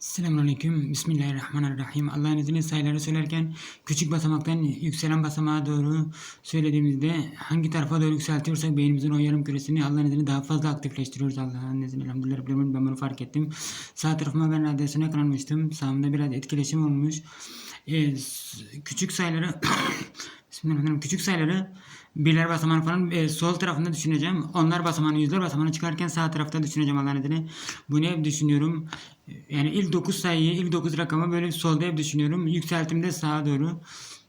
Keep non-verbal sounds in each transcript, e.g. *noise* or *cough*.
Selamünaleyküm. Bismillahirrahmanirrahim. Allah'ın izniyle sayıları söylerken küçük basamaktan yükselen basamağa doğru söylediğimizde hangi tarafa doğru yükseltiyorsak beynimizin o yarım küresini Allah'ın izniyle daha fazla aktifleştiriyoruz. Allah'ın izniyle elhamdülillah ben bunu fark ettim. Sağ tarafıma ben radyasyon ekranmıştım. Sağımda biraz etkileşim olmuş. Ee, küçük sayıları *coughs* Bismillahirrahmanirrahim. Küçük sayıları birler basamağını falan e, sol tarafında düşüneceğim. Onlar basamağını, yüzler basamağını çıkarken sağ tarafta düşüneceğim Allah'ın izniyle. Bunu hep düşünüyorum. Yani ilk 9 sayıyı, ilk 9 rakamı böyle solda hep düşünüyorum. Yükseltimde sağa doğru.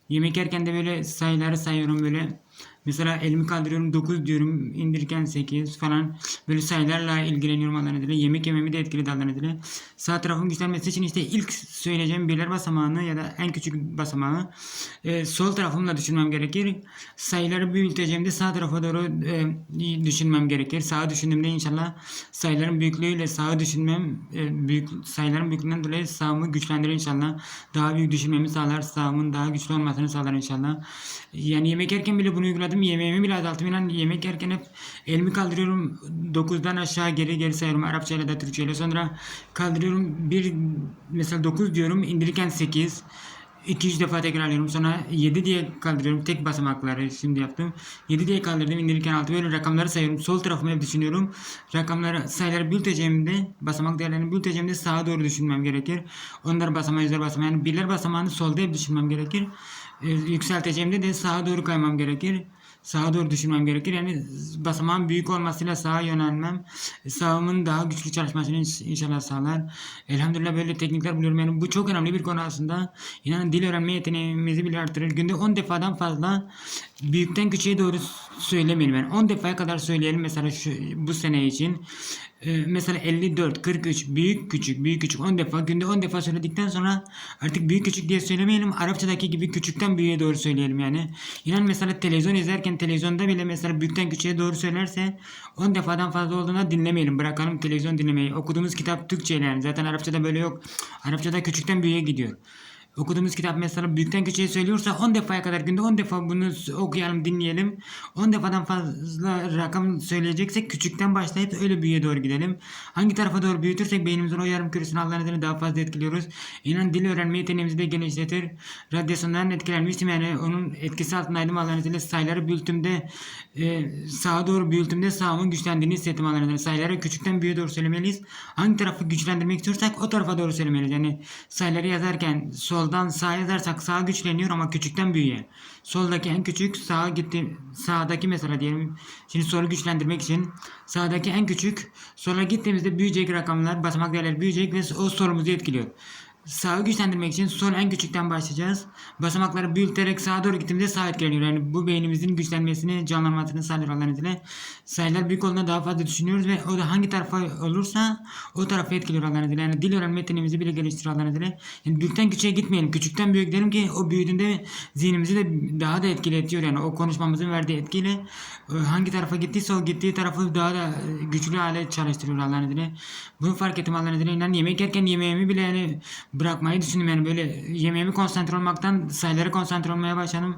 Yemek yerken de böyle sayıları sayıyorum böyle. Mesela elimi kaldırıyorum 9 diyorum indirirken 8 falan. Böyle sayılarla ilgileniyorum Allah'ın izniyle. Yemek yememi de etkiledi Allah'ın izniyle. Sağ tarafın güçlenmesi için işte ilk söyleyeceğim birler basamağını ya da en küçük basamağı e, sol tarafımla düşünmem gerekir. Sayıları büyüteceğimde sağ tarafa doğru e, düşünmem gerekir. Sağa düşündüğümde inşallah sayıların büyüklüğüyle sağa düşünmem e, büyük sayıların büyüklüğünden dolayı sağımı güçlendirir inşallah. Daha büyük düşünmemi sağlar. Sağımın daha güçlü olmasını sağlar inşallah. Yani yemek yerken bile bunu uyguladım. Yemeğimi bile azalttım. İnan yemek yerken hep elimi kaldırıyorum. 9'dan aşağı geri geri sayıyorum. Arapça ile de Türkçe ile. Sonra kaldırıyorum. Bir mesela 9 diyorum. indirirken 8. 200 defa tekrarlıyorum. Sonra 7 diye kaldırıyorum. Tek basamakları şimdi yaptım. 7 diye kaldırdım. indirirken 6 böyle rakamları sayıyorum. Sol tarafıma hep düşünüyorum. Rakamları sayıları büyüteceğimde basamak değerlerini büyüteceğimde sağa doğru düşünmem gerekir. Onlar basamağı yüzler basamağı yani birler basamağını solda hep düşünmem gerekir. Ee, yükselteceğimde de sağa doğru kaymam gerekir. Sağa doğru düşünmem gerekir. Yani basamağın büyük olmasıyla sağa yönelmem sağımın daha güçlü çalışmasını inşallah sağlar. Elhamdülillah böyle teknikler buluyorum. Yani bu çok önemli bir konu aslında. İnanın dil öğrenme yeteneğimizi bile artırır. Günde 10 defadan fazla büyükten küçüğe doğru söylemeyelim. Yani 10 defaya kadar söyleyelim mesela şu, bu sene için. Ee, mesela 54, 43, büyük küçük, büyük küçük 10 defa günde 10 defa söyledikten sonra artık büyük küçük diye söylemeyelim. Arapçadaki gibi küçükten büyüğe doğru söyleyelim yani. İnan mesela televizyon izlerken televizyonda bile mesela büyükten küçüğe doğru söylerse 10 defadan fazla olduğunda dinlemeyelim. Bırakalım televizyon dinlemeyi. Okuduğumuz kitap Türkçe yani. Zaten Arapçada böyle yok. Arapçada küçükten büyüğe gidiyor. Okuduğumuz kitap mesela büyükten küçüğe söylüyorsa 10 defaya kadar günde 10 defa bunu okuyalım dinleyelim. 10 defadan fazla rakam söyleyeceksek küçükten başlayıp öyle büyüğe doğru gidelim. Hangi tarafa doğru büyütürsek beynimizin o yarım küresini Allah'ın izniyle daha fazla etkiliyoruz. İnan dil öğrenme yeteneğimizi de geliştirir. Radyasyondan etkilenmiştim yani onun etkisi altındaydım Allah'ın izniyle sayıları büyüttüğümde e, sağa doğru büyüttüğümde sağımın güçlendiğini hissettim Allah'ın izniyle. Sayıları küçükten büyüğe doğru söylemeliyiz. Hangi tarafı güçlendirmek istiyorsak o tarafa doğru söylemeliyiz. Yani sayıları yazarken soldan sağa yazarsak sağ güçleniyor ama küçükten büyüğe. Soldaki en küçük sağa gitti. Sağdaki mesela diyelim. Şimdi solu güçlendirmek için sağdaki en küçük sola gittiğimizde büyüyecek rakamlar basamak değerleri büyüyecek ve o solumuzu etkiliyor. Sağı güçlendirmek için sol en küçükten başlayacağız. Basamakları büyüterek sağa doğru gittiğimizde sağ etkileniyor. Yani bu beynimizin güçlenmesini, canlanmasını sağlıyor Allah'ın izniyle. Sayılar büyük olduğunda daha fazla düşünüyoruz ve o da hangi tarafa olursa o tarafa etkiliyor Allah'ın izniyle. Yani dil öğrenme yeteneğimizi bile geliştiriyor Allah'ın izniyle. Yani büyükten küçüğe gitmeyelim. Küçükten büyük gidelim ki o büyüdüğünde zihnimizi de daha da etkiletiyor. Yani o konuşmamızın verdiği etkiyle e, hangi tarafa gittiyse o gittiği tarafı daha da e, güçlü hale çalıştırıyor Allah'ın izniyle. Bunu fark ettim Allah'ın izniyle. İnan yemek yerken yemeğimi bile yani bırakmayı düşündüm yani böyle yemeğimi konsantre olmaktan sayılara konsantre olmaya başladım.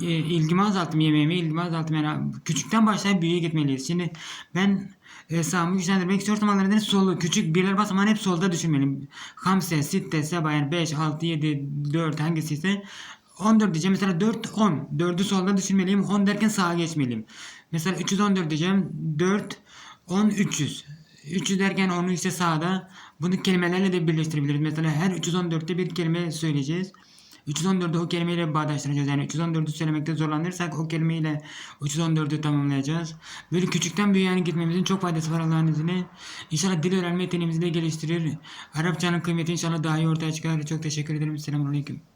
E, ilgimi azalttım yemeğimi, ilgimi azalttım yani küçükten başlayıp büyüğe gitmeliyiz. Şimdi ben e, sağımı güçlendirmek istiyorsam izniyle solu küçük birler basamağını hep solda düşünmeliyim. Hamse, sitte, seba yani 5, 6, 7, 4 hangisi ise 14 diyeceğim. Mesela 4, 10. 4'ü solda düşünmeliyim. 10 derken sağa geçmeliyim. Mesela 314 diyeceğim. 4, 10, 300. 300 derken onu ise sağda. Bunu kelimelerle de birleştirebiliriz. Mesela her 314'te bir kelime söyleyeceğiz. 314'ü o kelimeyle bağdaştıracağız. Yani 314'ü söylemekte zorlanırsak o kelimeyle 314'ü tamamlayacağız. Böyle küçükten büyüğe gitmemizin çok faydası var Allah'ın izniyle. İnşallah dil öğrenme yeteneğimizi de geliştirir. Arapçanın kıymeti inşallah daha iyi ortaya çıkar. Çok teşekkür ederim. Selamun Aleyküm.